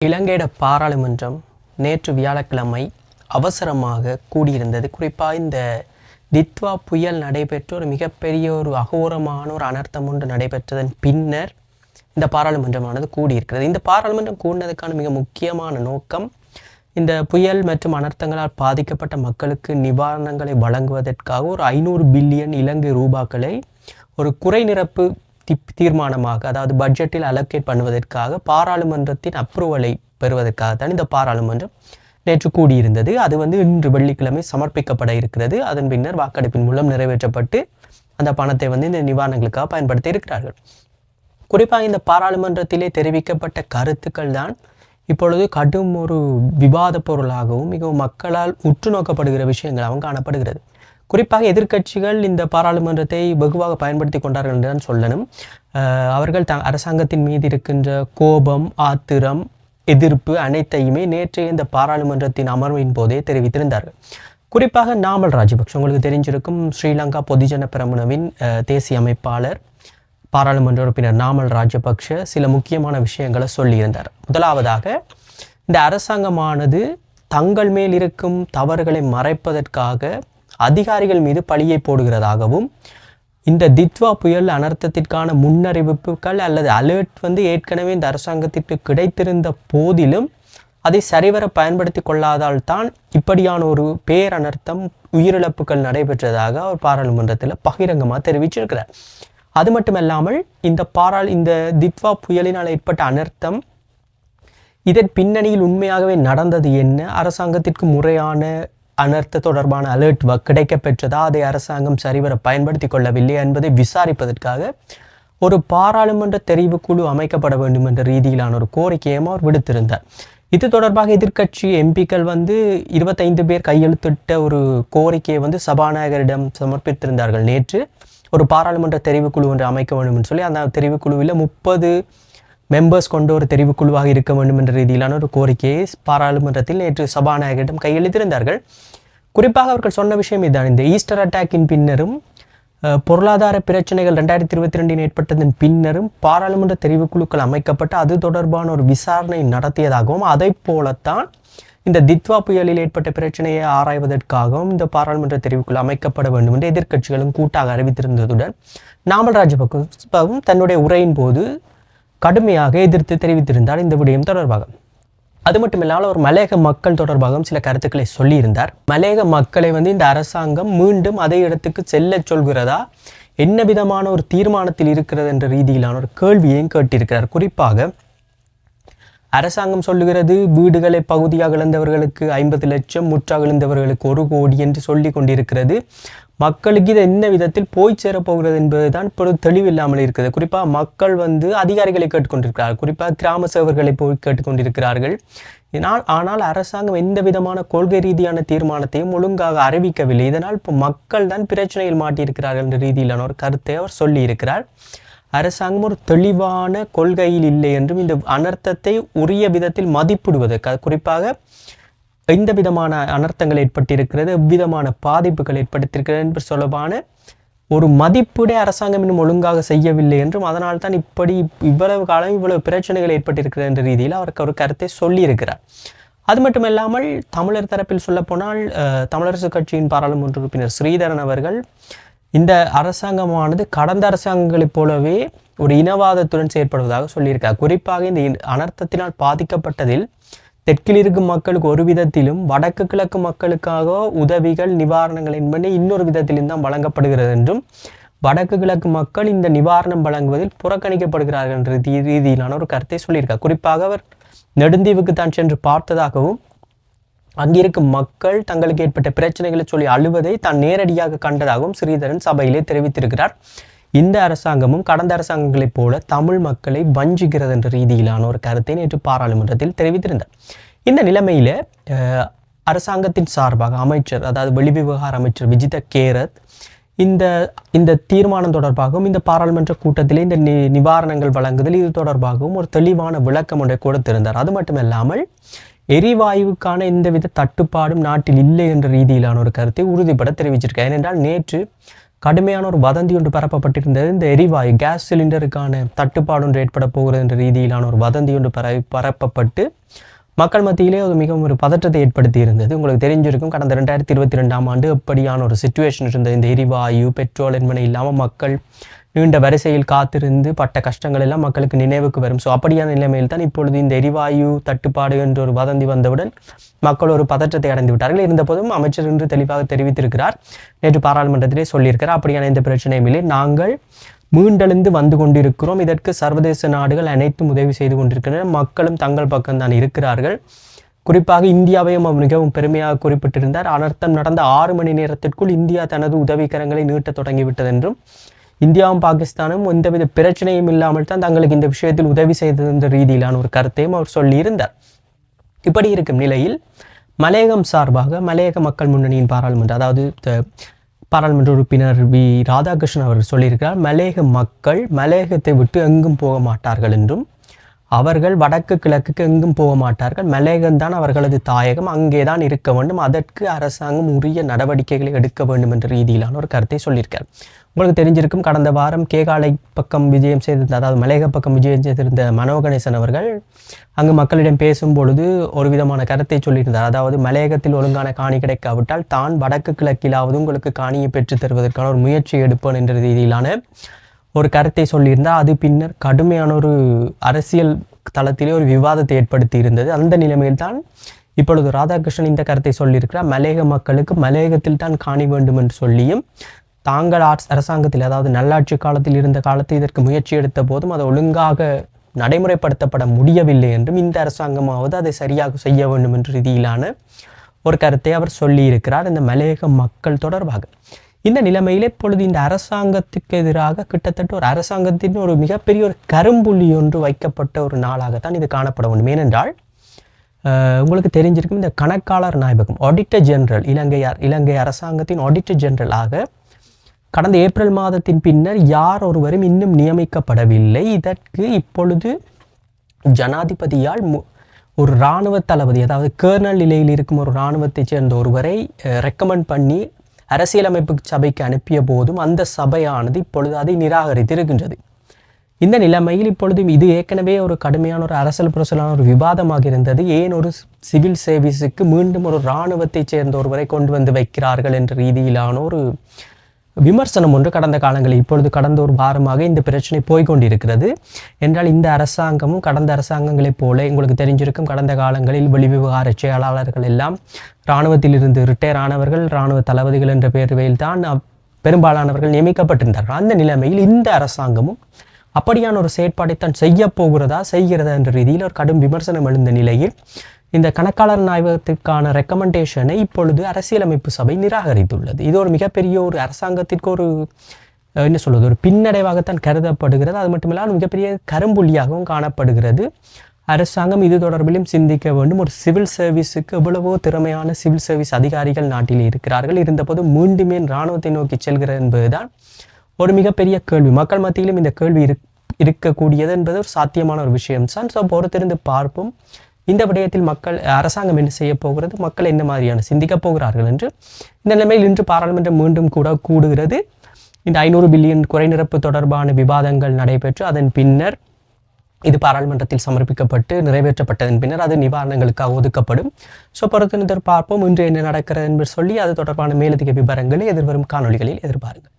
இலங்கையிட பாராளுமன்றம் நேற்று வியாழக்கிழமை அவசரமாக கூடியிருந்தது. குறிப்பாக இந்த தித்வா புயல் நடைபெற்று ஒரு மிகப்பெரிய ஒரு அகோரமான ஒரு அனர்த்தம் ஒன்று நடைபெற்றதன் பின்னர் இந்த பாராளுமன்றமானது கூடியிருக்கிறது. இந்த பாராளுமன்றம் கூடினதுக்கான மிக முக்கியமான நோக்கம் இந்த புயல் மற்றும் அனர்த்தங்களால் பாதிக்கப்பட்ட மக்களுக்கு நிவாரணங்களை வழங்குவதற்காக ஒரு ஐநூறு பில்லியன் இலங்கை ரூபாக்களை ஒரு குறை நிரப்பு தீர்மானமாக அதாவது பட்ஜெட்டில் அலோகேட் பண்ணுவதற்காக பாராளுமன்றத்தின் அப்ரூவலை பெறுவதற்காக தான் இந்த பாராளுமன்றம் நேற்று கூடியிருந்தது. அது வந்து இன்று வெள்ளிக்கிழமை சமர்ப்பிக்கப்பட இருக்கிறது. அதன் பின்னர் வாக்கெடுப்பின் மூலம் நிறைவேற்றப்பட்டு அந்த பணத்தை வந்து இந்த நிவாரணங்களுக்காக பயன்படுத்தி இருக்கிறார்கள். குறிப்பாக இந்த பாராளுமன்றத்திலே தெரிவிக்கப்பட்ட கருத்துக்கள் தான் இப்பொழுது கடும் ஒரு விவாத பொருளாகவும் மிகவும் மக்களால் உற்று நோக்கப்படுகிற விஷயங்களாகவும் காணப்படுகிறது. குறிப்பாக எதிர்க்கட்சிகள் இந்த பாராளுமன்றத்தை வெகுவாக பயன்படுத்தி கொண்டார்கள் என்று தான் சொல்லணும். அவர்கள் த அரசாங்கத்தின் மீது இருக்கின்ற கோபம் ஆத்திரம் எதிர்ப்பு அனைத்தையுமே நேற்றைய இந்த பாராளுமன்றத்தின் அமர்வின் போதே தெரிவித்திருந்தார்கள். குறிப்பாக நாமல் ராஜபக்ஷ உங்களுக்கு தெரிஞ்சிருக்கும் ஸ்ரீலங்கா பொதுஜன பிரமுனவின் தேசிய அமைப்பாளர். பாராளுமன்ற உறுப்பினர் நாமல் ராஜபக்ஷ சில முக்கியமான விஷயங்களை சொல்லியிருந்தார். முதலாவதாக இந்த அரசாங்கமானது தங்கள் மேல் இருக்கும் தவறுகளை மறைப்பதற்காக அதிகாரிகள் மீது பழியை போடுகிறதாகவும் இந்த தித்வா புயல் அனர்த்தத்திற்கான முன்னறிவிப்புகள் அல்லது அலர்ட் வந்து ஏற்கனவே இந்த அரசாங்கத்திற்கு கிடைத்திருந்த போதிலும் அதை சரிவர பயன்படுத்தி கொள்ளாதால் தான் இப்படியான ஒரு பேரனர்த்தம் உயிரிழப்புகள் நடைபெற்றதாக அவர் பாராளுமன்றத்தில் பகிரங்கமாக தெரிவிச்சிருக்கிறார். அது மட்டுமல்லாமல் இந்த பாராள் இந்த தித்வா புயலினால் ஏற்பட்ட அனர்த்தம் இதன் பின்னணியில் உண்மையாகவே நடந்தது என்ன? அரசாங்கத்திற்கு முறையான அனர்த்த தொடர்பான அலர்ட் வ கிடைக்கப்பெற்றதா? அதை அரசாங்கம் சரிவர பயன்படுத்தி கொள்ளவில்லை என்பதை விசாரிப்பதற்காக ஒரு பாராளுமன்ற தெரிவுக்குழு அமைக்கப்பட வேண்டும் என்ற ரீதியிலான ஒரு கோரிக்கையும் அவர் விடுத்திருந்தார். இது தொடர்பாக எதிர்க்கட்சி எம்பிக்கள் வந்து இருபத்தைந்து பேர் கையெழுத்திட்ட ஒரு கோரிக்கையை வந்து சபாநாயகரிடம் சமர்ப்பித்திருந்தார்கள் நேற்று. ஒரு பாராளுமன்ற தெரிவுக்குழு ஒன்று அமைக்க வேண்டும் என்று சொல்லி அந்த தெரிவுக்குழுவில் முப்பது மெம்பர்ஸ் கொண்ட ஒரு தெரிவுக்குழுவாக இருக்க வேண்டும் என்ற ரீதியிலான ஒரு கோரிக்கையை பாராளுமன்றத்தில் நேற்று சபாநாயகரிடம் கையெழுத்திருந்தார்கள் குறிப்பாக அவர்கள் சொன்ன விஷயம் இதுதான் இந்த ஈஸ்டர் அட்டாக்கின் பின்னரும் பொருளாதார பிரச்சனைகள் ரெண்டாயிரத்தி இருபத்தி ரெண்டில் ஏற்பட்டதன் பின்னரும் பாராளுமன்ற தெரிவுக்குழுக்கள் அமைக்கப்பட்டு அது தொடர்பான ஒரு விசாரணை நடத்தியதாகவும் அதை போலத்தான் இந்த தித்வா புயலில் ஏற்பட்ட பிரச்சனையை ஆராய்வதற்காகவும் இந்த பாராளுமன்ற தெரிவுக்குள் அமைக்கப்பட வேண்டும் என்று எதிர்க்கட்சிகளும் கூட்டாக அறிவித்திருந்ததுடன் நாமல் ராஜபக்சவும் தன்னுடைய உரையின் போது கடுமையாக எதிர்த்து தெரிவித்திருந்தார் இந்த விடயம் தொடர்பாக. அது மட்டும் இல்லாமல் ஒரு மலையக மக்கள் தொடர்பாகவும் சில கருத்துக்களை சொல்லியிருந்தார். மலையக மக்களை வந்து இந்த அரசாங்கம் மீண்டும் அதே இடத்துக்கு செல்லச் சொல்கிறதா? என்ன விதமான ஒரு தீர்மானத்தில் இருக்கிறது என்ற ரீதியிலான ஒரு கேள்வியையும் கேட்டிருக்கிறார். குறிப்பாக அரசாங்கம் சொல்லுகிறது வீடுகளை பகுதியாக இழந்தவர்களுக்கு ஐம்பது லட்சம் முற்றாக இழந்தவர்களுக்கு ஒரு கோடி என்று சொல்லி கொண்டிருக்கிறது. மக்களுக்கு இது என்ன விதத்தில் போய் சேரப்போகிறது என்பதுதான் இப்பொழுது தெளிவில்லாமல் இருக்கிறது. குறிப்பாக மக்கள் வந்து அதிகாரிகளை கேட்டுக்கொண்டிருக்கிறார்கள். குறிப்பாக கிராம சேவர்களை போய் கேட்டுக்கொண்டிருக்கிறார்கள். இதனால் ஆனால் அரசாங்கம் எந்த விதமான கொள்கை ரீதியான தீர்மானத்தையும் ஒழுங்காக அறிவிக்கவில்லை. இதனால் இப்போ மக்கள் தான் பிரச்சனையில் மாட்டியிருக்கிறார்கள் என்ற ரீதியிலான ஒரு கருத்தை அவர் சொல்லியிருக்கிறார். அரசாங்கம் ஒரு தெளிவான கொள்கையில் இல்லை என்றும் இந்த அனர்த்தத்தை உரிய விதத்தில் மதிப்பிடுவதற்கு குறிப்பாக எந்த விதமான அனர்த்தங்கள் ஏற்பட்டிருக்கிறது எவ்விதமான பாதிப்புகள் ஏற்படுத்தியிருக்கிறது என்று சொல்லமான ஒரு மதிப்பீடே அரசாங்கம் இன்னும் ஒழுங்காக செய்யவில்லை என்றும் அதனால் தான் இப்படி இவ்வளவு காலம் இவ்வளவு பிரச்சனைகள் ஏற்பட்டிருக்கிறது என்ற ரீதியில் அவருக்கு ஒரு கருத்தை சொல்லியிருக்கிறார். அது மட்டுமல்லாமல் தமிழர் தரப்பில் சொல்லப்போனால் தமிழரசு கட்சியின் பாராளுமன்ற உறுப்பினர் ஸ்ரீதரன் அவர்கள் இந்த அரசாங்கமானது கடந்த அரசாங்கங்களைப் போலவே ஒரு இனவாதத்துடன் செயற்படுவதாக சொல்லியிருக்கார் குறிப்பாக இந்த அனர்த்தத்தினால் பாதிக்கப்பட்டதில் தெற்கில் இருக்கும் மக்களுக்கு ஒரு விதத்திலும் வடக்கு கிழக்கு மக்களுக்காக உதவிகள் நிவாரணங்கள் என்பன இன்னொரு விதத்திலும் தான் வழங்கப்படுகிறது என்றும் வடக்கு கிழக்கு மக்கள் இந்த நிவாரணம் வழங்குவதில் புறக்கணிக்கப்படுகிறார்கள் என்ற ரீதியிலான ஒரு கருத்தை சொல்லியிருக்கார் குறிப்பாக அவர் நெடுந்தீவுக்கு தான் சென்று பார்த்ததாகவும் அங்கிருக்கும் மக்கள் தங்களுக்கு ஏற்பட்ட பிரச்சனைகளை சொல்லி அழுவதை தான் நேரடியாக கண்டதாகவும் ஸ்ரீதரன் சபையிலே தெரிவித்திருக்கிறார். இந்த அரசாங்கமும் கடந்த அரசாங்கங்களைப் போல தமிழ் மக்களை வஞ்சிக்கிறது என்ற ரீதியிலான ஒரு கருத்தை நேற்று பாராளுமன்றத்தில் தெரிவித்திருந்தார். இந்த நிலைமையில் அரசாங்கத்தின் சார்பாக அமைச்சர் அதாவது வெளிவிவகார அமைச்சர் விஜித கேரத் இந்த இந்த தீர்மானம் தொடர்பாகவும் இந்த பாராளுமன்ற கூட்டத்திலே இந்த நி நிவாரணங்கள் வழங்குதல் இது தொடர்பாகவும் ஒரு தெளிவான விளக்கம் ஒன்றை கொடுத்திருந்தார். அது மட்டுமல்லாமல் எரிவாயுவுக்கான எந்தவித தட்டுப்பாடும் நாட்டில் இல்லை என்ற ரீதியிலான ஒரு கருத்தை உறுதிப்பட தெரிவிச்சிருக்கார். ஏனென்றால் நேற்று கடுமையான ஒரு வதந்தி ஒன்று பரப்பப்பட்டிருந்தது. இந்த எரிவாயு கேஸ் சிலிண்டருக்கான தட்டுப்பாடு ஒன்று ஏற்பட போகிறது என்ற ரீதியிலான ஒரு வதந்தி ஒன்று பர பரப்பப்பட்டு மக்கள் மத்தியிலே அது மிகவும் ஒரு பதற்றத்தை ஏற்படுத்தி இருந்தது. உங்களுக்கு தெரிஞ்சிருக்கும் கடந்த ரெண்டாயிரத்தி இருபத்தி ரெண்டாம் ஆண்டு எப்படியான ஒரு சுச்சுவேஷன் இருந்தது. இந்த எரிவாயு பெட்ரோல் என்பன இல்லாமல் மக்கள் நீண்ட வரிசையில் காத்திருந்து பட்ட கஷ்டங்கள் எல்லாம் மக்களுக்கு நினைவுக்கு வரும். ஸோ அப்படியான நிலைமையில் தான் இப்பொழுது இந்த எரிவாயு தட்டுப்பாடு என்ற ஒரு வதந்தி வந்தவுடன் மக்கள் ஒரு பதற்றத்தை அடைந்து விட்டார்கள். இருந்தபோதும் அமைச்சர் என்று தெளிவாக தெரிவித்திருக்கிறார். நேற்று பாராளுமன்றத்திலே சொல்லியிருக்கிறார் அப்படியான எந்த பிரச்சனையும் இல்லை. நாங்கள் மீண்டெழுந்து வந்து கொண்டிருக்கிறோம். இதற்கு சர்வதேச நாடுகள் அனைத்தும் உதவி செய்து கொண்டிருக்கின்றன. மக்களும் தங்கள் பக்கம்தான் இருக்கிறார்கள். குறிப்பாக இந்தியாவையும் அவர் மிகவும் பெருமையாக குறிப்பிட்டிருந்தார். அனர்த்தம் நடந்த ஆறு மணி நேரத்திற்குள் இந்தியா தனது உதவிக்கரங்களை நீட்டத் தொடங்கிவிட்டது என்றும் இந்தியாவும் பாகிஸ்தானும் எந்தவித பிரச்சனையும் இல்லாமல் தான் தங்களுக்கு இந்த விஷயத்தில் உதவி செய்தது என்ற ரீதியிலான ஒரு கருத்தையும் அவர் சொல்லியிருந்தார். இப்படி இருக்கும் நிலையில் மலையகம் சார்பாக மலையக மக்கள் முன்னணியின் பாராளுமன்ற அதாவது பாராளுமன்ற உறுப்பினர் வி. ராதாகிருஷ்ணன் அவர் சொல்லியிருக்கிறார் மலையக மக்கள் மலையகத்தை விட்டு எங்கும் போக மாட்டார்கள் என்றும் அவர்கள் வடக்கு கிழக்குக்கு எங்கும் போக மாட்டார்கள். மலையகம்தான் அவர்களது தாயகம். அங்கே தான் இருக்க வேண்டும். அதற்கு அரசாங்கம் உரிய நடவடிக்கைகளை எடுக்க வேண்டும் என்ற ரீதியிலான ஒரு கருத்தை சொல்லியிருக்கார். உங்களுக்கு தெரிஞ்சிருக்கும் கடந்த வாரம் கேகாலை பக்கம் விஜயம் செய்திருந்த அதாவது மலையக பக்கம் விஜயம் செய்திருந்த மனோ கணேசன் அவர்கள் அங்கு மக்களிடம் பேசும் பொழுது ஒரு விதமான கருத்தை சொல்லியிருந்தார். அதாவது மலையகத்தில் ஒழுங்கான காணி கிடைக்காவிட்டால் தான் வடக்கு கிழக்கிலாவது உங்களுக்கு காணியை பெற்றுத் தருவதற்கான ஒரு முயற்சி எடுப்பேன் என்ற ரீதியிலான ஒரு கருத்தை சொல்லியிருந்தால் அது பின்னர் கடுமையான ஒரு அரசியல் தளத்திலே ஒரு விவாதத்தை ஏற்படுத்தி இருந்தது அந்த நிலைமையில் தான் இப்பொழுது ராதாகிருஷ்ணன் இந்த கருத்தை சொல்லியிருக்கிறார். மலையக மக்களுக்கு மலையகத்தில் தான் காணி வேண்டும் என்று சொல்லியும் தாங்கள் ஆட்ஸ் அரசாங்கத்தில் அதாவது நல்லாட்சி காலத்தில் இருந்த காலத்தை இதற்கு முயற்சி எடுத்த போதும் அதை ஒழுங்காக நடைமுறைப்படுத்தப்பட முடியவில்லை என்றும் இந்த அரசாங்கமாவது அதை சரியாக செய்ய வேண்டும் என்ற ரீதியிலான ஒரு கருத்தை அவர் சொல்லியிருக்கிறார். இந்த மலையக மக்கள் தொடர்பாக இந்த நிலைமையிலே இப்பொழுது இந்த அரசாங்கத்துக்கு எதிராக கிட்டத்தட்ட ஒரு அரசாங்கத்தின் ஒரு மிகப்பெரிய ஒரு கரும்புள்ளி ஒன்று வைக்கப்பட்ட ஒரு நாளாகத்தான் இது காணப்பட வேண்டும். ஏனென்றால் உங்களுக்கு தெரிஞ்சிருக்கும் இந்த கணக்காளர் நாயகம் ஆடிட்டர் ஜெனரல் இலங்கை இலங்கை அரசாங்கத்தின் ஆடிட்டர் ஜெனரலாக கடந்த ஏப்ரல் மாதத்தின் பின்னர் யார் ஒருவரும் இன்னும் நியமிக்கப்படவில்லை. இதற்கு இப்பொழுது ஜனாதிபதியால் மு- ஒரு இராணுவ தளபதி அதாவது கேர்னல் நிலையில் இருக்கும் ஒரு இராணுவத்தைச் சேர்ந்த ஒருவரை ரெக்கமெண்ட் பண்ணி அரசியலமைப்பு சபைக்கு அனுப்பிய போதும் அந்த சபையானது இப்பொழுது அதை நிராகரித்திருக்கின்றது. இந்த நிலைமையில் இப்பொழுதும் இது ஏற்கனவே ஒரு கடுமையான ஒரு அரசியல் புரசலான ஒரு விவாதமாக இருந்தது. ஏன் ஒரு சிவில் சர்வீஸுக்கு மீண்டும் ஒரு இராணுவத்தைச் சேர்ந்த ஒருவரை கொண்டு வந்து வைக்கிறார்கள் என்ற ரீதியிலான ஒரு விமர்சனம் ஒன்று கடந்த காலங்களில் இப்பொழுது கடந்த ஒரு வாரமாக இந்த பிரச்சனை போய்க்கொண்டிருக்கிறது என்றால் இந்த அரசாங்கமும் கடந்த அரசாங்கங்களைப் போல உங்களுக்கு தெரிஞ்சிருக்கும் கடந்த காலங்களில் வெளிவிவகார செயலாளர்கள் எல்லாம் இராணுவத்திலிருந்து ரிட்டையர் ஆனவர்கள் இராணுவ தளபதிகள் என்ற பேர்வையில் தான் பெரும்பாலானவர்கள் நியமிக்கப்பட்டிருந்தார்கள். அந்த நிலைமையில் இந்த அரசாங்கமும் அப்படியான ஒரு செயற்பாடைத்தான் செய்ய போகிறதா செய்கிறதா என்ற ரீதியில் ஒரு கடும் விமர்சனம் எழுந்த நிலையில் இந்த கணக்காளர் ஆய்வகத்திற்கான ரெக்கமெண்டேஷனை இப்பொழுது அரசியலமைப்பு சபை நிராகரித்துள்ளது. இது ஒரு மிகப்பெரிய ஒரு அரசாங்கத்திற்கு ஒரு என்ன சொல்வது? ஒரு பின்னடைவாகத்தான் கருதப்படுகிறது. அது மட்டுமில்லாமல் மிகப்பெரிய கரும்புள்ளியாகவும் காணப்படுகிறது. அரசாங்கம் இது தொடர்பிலும் சிந்திக்க வேண்டும். ஒரு சிவில் சர்வீஸுக்கு எவ்வளவோ திறமையான சிவில் சர்வீஸ் அதிகாரிகள் நாட்டில் இருக்கிறார்கள். இருந்தபோது மீண்டுமே இராணுவத்தை நோக்கி செல்கிறது என்பதுதான் ஒரு மிகப்பெரிய கேள்வி. மக்கள் மத்தியிலும் இந்த கேள்வி இருக் இருக்கக்கூடியது என்பது ஒரு சாத்தியமான ஒரு விஷயம் தான் ஸோ பொறுத்திருந்து பார்ப்போம். இந்த விடயத்தில் மக்கள் அரசாங்கம் என்ன செய்ய போகிறது? மக்கள் என்ன மாதிரியான சிந்திக்கப் போகிறார்கள் என்று இந்த நிலைமையில் இன்று பாராளுமன்றம் மீண்டும் கூட கூடுகிறது. இந்த ஐநூறு பில்லியன் குறைநிரப்பு தொடர்பான விவாதங்கள் நடைபெற்று அதன் பின்னர் இது பாராளுமன்றத்தில் சமர்ப்பிக்கப்பட்டு நிறைவேற்றப்பட்டதன் பின்னர் அது நிவாரணங்களுக்காக ஒதுக்கப்படும். ஸோ பொறுத்திருந்து பார்ப்போம் இன்று என்ன நடக்கிறது என்று சொல்லி அது தொடர்பான மேலதிக விவரங்களை எதிர்வரும் காணொளிகளில் எதிர்பாருங்கள்.